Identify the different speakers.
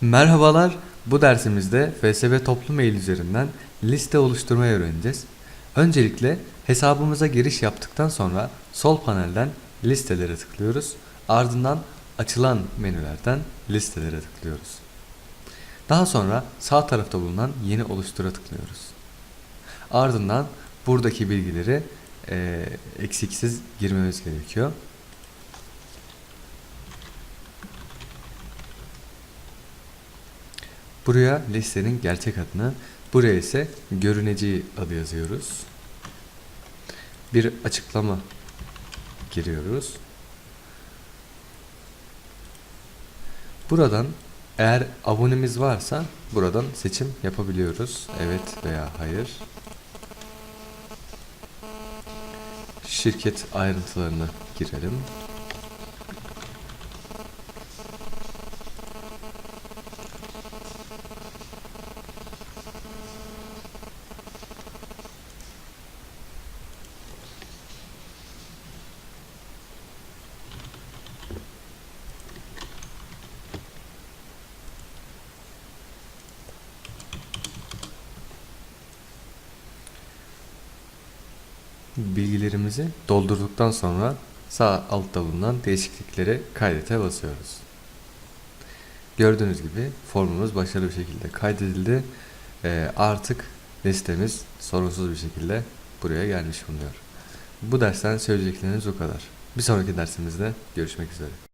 Speaker 1: Merhabalar, bu dersimizde FSB toplu mail üzerinden liste oluşturmayı öğreneceğiz. Öncelikle hesabımıza giriş yaptıktan sonra sol panelden listelere tıklıyoruz. Ardından açılan menülerden listelere tıklıyoruz. Daha sonra sağ tarafta bulunan yeni oluştura tıklıyoruz. Ardından buradaki bilgileri eee, eksiksiz girmemiz gerekiyor. Buraya listenin gerçek adını, buraya ise görüneceği adı yazıyoruz. Bir açıklama giriyoruz. Buradan eğer abonemiz varsa buradan seçim yapabiliyoruz. Evet veya hayır. Şirket ayrıntılarını girelim. Bilgilerimizi doldurduktan sonra sağ altta bulunan değişiklikleri kaydete basıyoruz. Gördüğünüz gibi formumuz başarılı bir şekilde kaydedildi. Ee, artık listemiz sorunsuz bir şekilde buraya gelmiş bulunuyor. Bu dersten söyleyecekleriniz bu kadar. Bir sonraki dersimizde görüşmek üzere.